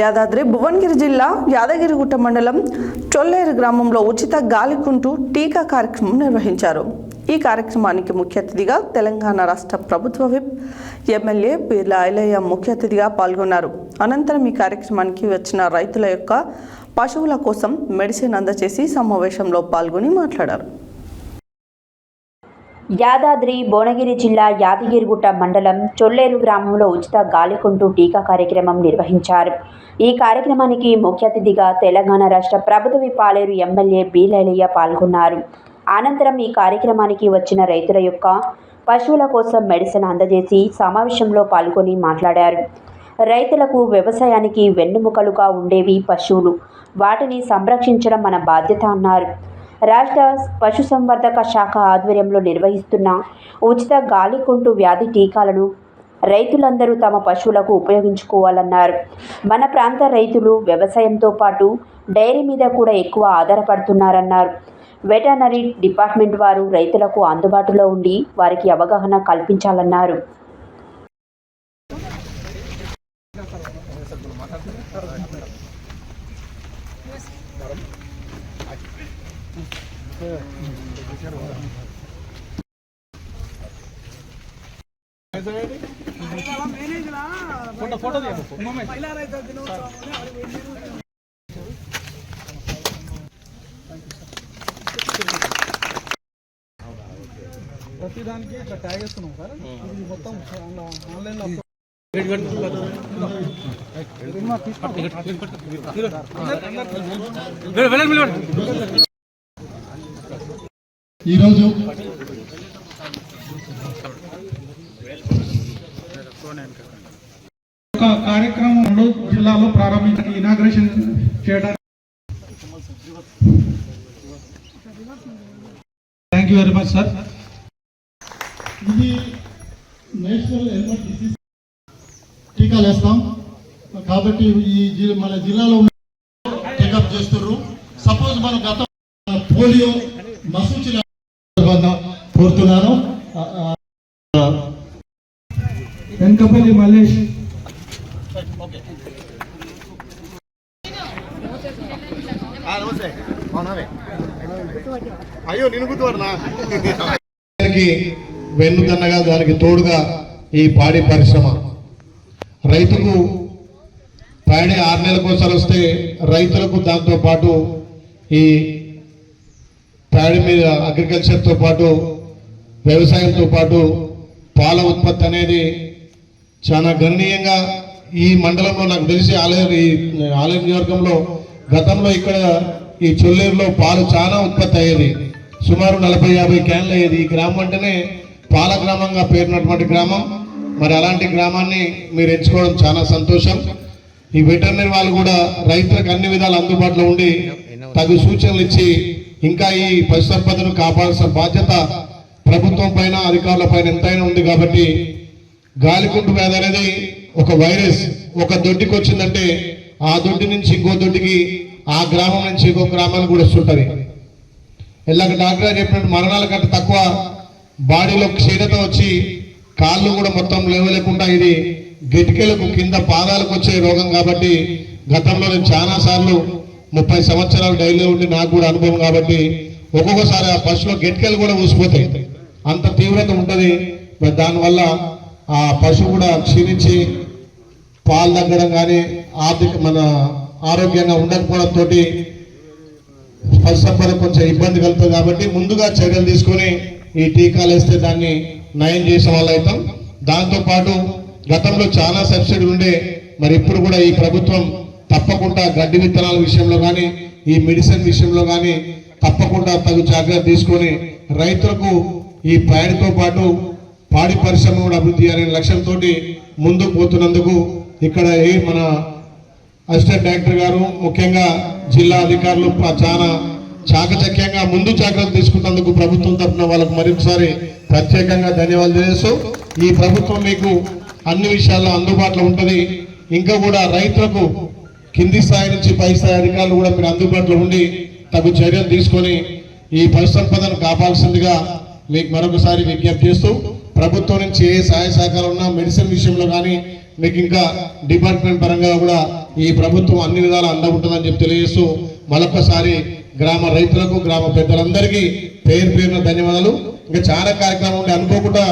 యాదాద్రి భువనగిరి జిల్లా యాదగిరిగుట్ట మండలం చొల్లేరు గ్రామంలో ఉచిత గాలికుంటూ టీకా కార్యక్రమం నిర్వహించారు. ఈ కార్యక్రమానికి ముఖ్య అతిథిగా తెలంగాణ రాష్ట్ర ప్రభుత్వ విప్ ఎమ్మెల్యే పీర్ల ఐలయ్య ముఖ్య అతిథిగా పాల్గొన్నారు. అనంతరం ఈ కార్యక్రమానికి వచ్చిన రైతుల యొక్క పశువుల కోసం మెడిసిన్ అందజేసి సమావేశంలో పాల్గొని మాట్లాడారు. యాదాద్రి భువనగిరి జిల్లా యాదగిరిగుట్ట మండలం చొల్లేరు గ్రామంలో ఉచిత గాలికుంటూ టీకా కార్యక్రమం నిర్వహించారు. ఈ కార్యక్రమానికి ముఖ్య అతిథిగా తెలంగాణ రాష్ట్ర ప్రభుత్వ పాలేరు ఎమ్మెల్యే బీలయ్య పాల్గొన్నారు. అనంతరం ఈ కార్యక్రమానికి వచ్చిన రైతుల యొక్క పశువుల కోసం మెడిసిన్ అందజేసి సమావేశంలో పాల్గొని మాట్లాడారు. రైతులకు వ్యవసాయానికి వెన్నుముకలుగా ఉండేవి పశువులు. వాటిని సంరక్షించడం మన బాధ్యత అన్నారు. రాష్ట్ర పశుసంవర్ధక శాఖ ఆధ్వర్యంలో నిర్వహిస్తున్న ఉచిత గాలికుంటు వ్యాధి టీకాలను రైతులందరూ తమ పశువులకు ఉపయోగించుకోవాలన్నారు. మన ప్రాంత రైతులు వ్యవసాయంతో పాటు డైరీ మీద కూడా ఎక్కువ ఆధారపడుతున్నారన్నారు. వెటర్నరీ డిపార్ట్మెంట్ వారు రైతులకు అందుబాటులో ఉండి వారికి అవగాహన కల్పించాలన్నారు. ప్రతి దానికి ఇట్లా ట్యాగ్ వేస్తున్నాం సార్ ఇది మొత్తం ఆన్లైన్లో ఈరోజు ఒక కార్యక్రమం రెండు జిల్లాలో ప్రారంభించిన ఇనాగ్రేషన్ చేయడానికి thank you very much sir ఇది నేషనల్ హెల్మెట్ డిసీజ్ టీకాలు వేస్తాం కాబట్టి ఈ మన జిల్లాలో ఉన్న టేకప్ చేస్తున్నారు సపోజ్ మన గత పోలియో మసూచిన కోరుతున్నాను ఆ, ఆ, వెంకపల్లి మల్లేష్. అయ్యో వెన్నుదన్నగా దానికి తోడుగా ఈ పాడి పరిశ్రమ. రైతుకు పాడి ఆరు నెలలకు ఒకసారి వస్తే రైతులకు దాంతో పాటు ఈ ప్యాడీ మీద అగ్రికల్చర్తో పాటు వ్యవసాయంతో పాటు పాల ఉత్పత్తి అనేది చాలా గణనీయంగా ఈ మండలంలో నాకు తెలిసి ఆలయ ఈ ఆలయ నియోజకంలో గతంలో ఇక్కడ ఈ చొల్లేరులో పాలు చాలా ఉత్పత్తి అయ్యేది. సుమారు నలభై యాభై క్యాన్లు అయ్యేది. ఈ గ్రామం అంటేనే పాల గ్రామంగా పేరున్నటువంటి గ్రామం. మరి అలాంటి గ్రామాన్ని మీరు ఎంచుకోవడం చాలా సంతోషం. ఈ వెటర్నరీ వాళ్ళు కూడా రైతులకు అన్ని విధాలు అందుబాటులో ఉండి తగు సూచనలు ఇచ్చి ఇంకా ఈ పశు సంపదను కాపాడాల్సిన బాధ్యత ప్రభుత్వం పైన అధికారుల పైన ఎంతైనా ఉంది కాబట్టి గాలికుంటు వ్యాధి అనేది ఒక వైరస్ ఒక దొడ్డికి వచ్చిందంటే ఆ దొడ్డి నుంచి ఇంకో దొడ్డికి ఆ గ్రామం నుంచి ఇంకో గ్రామానికి కూడా వస్తుంటుంది. ఇలాగ డాక్టర్ గారు చెప్పినట్టు మరణాల కంటే తక్కువ బాడీలో క్షీణత వచ్చి కాళ్ళు కూడా మొత్తం లేవలేకుండా ఇది గిటికలకు కింద పాదాలకు వచ్చే రోగం కాబట్టి గతంలో నేను చాలా సార్లు ముప్పై సంవత్సరాలు డైలీ ఉండి నాకు కూడా అనుభవం కాబట్టి ఒక్కొక్కసారి ఆ పశువులో గిటికలు కూడా ఊసిపోతాయి. అంత తీవ్రత ఉంటుంది. మరి దానివల్ల ఆ పశువు కూడా క్షీణించి పాలు తగ్గడం కానీ ఆర్థిక మన ఆరోగ్యంగా ఉండకపోవడంతో పరిసంపద కొంచెం ఇబ్బంది కలుగుతుంది కాబట్టి ముందుగా చర్యలు తీసుకొని ఈ టీకాలు వేస్తే దాన్ని నయం చేసే వాళ్ళు అవుతాం. దాంతో పాటు గతంలో చాలా సబ్సిడీ ఉండే మరి ఇప్పుడు కూడా ఈ ప్రభుత్వం తప్పకుండా గడ్డి విత్తనాల విషయంలో కానీ ఈ మెడిసిన్ విషయంలో కానీ తప్పకుండా తగు జాగ్రత్త తీసుకొని రైతులకు ఈ ప్యాడ్తో పాటు పాడి పరిశ్రమ కూడా అభివృద్ధి అనే లక్ష్యంతో ముందుకు పోతున్నందుకు ఇక్కడ ఏ మన అసిస్టెంట్ డైరెక్టర్ గారు ముఖ్యంగా జిల్లా అధికారులు చాలా చాకచక్యంగా ముందు జాగ్రత్తలు తీసుకున్నందుకు ప్రభుత్వం తరఫున వాళ్ళకు మరొకసారి ప్రత్యేకంగా ధన్యవాదాలు తెలియజేస్తూ ఈ ప్రభుత్వం మీకు అన్ని విషయాల్లో అందుబాటులో ఉంటుంది. ఇంకా కూడా రైతులకు కింది స్థాయి నుంచి పై స్థాయి అధికారులు కూడా మీరు అందుబాటులో ఉండి తగు చర్యలు తీసుకొని ఈ పశు సంపదను కాపాల్సిందిగా మీకు మరొకసారి విజ్ఞప్తి చేస్తూ ప్రభుత్వం నుంచి ఏ సహాయ సహకారం ఉన్నా మెడిసిన్ విషయంలో కానీ మీకు ఇంకా డిపార్ట్మెంట్ పరంగా కూడా ఈ ప్రభుత్వం అన్ని విధాలు అందకుంటుందని చెప్పి తెలియజేస్తూ మరొకసారి గ్రామ రైతులకు గ్రామ పెద్దలందరికీ పేరు పేరున ధన్యవాదాలు. ఇంకా చాలా కార్యక్రమం ఉంటే అనుకోకుండా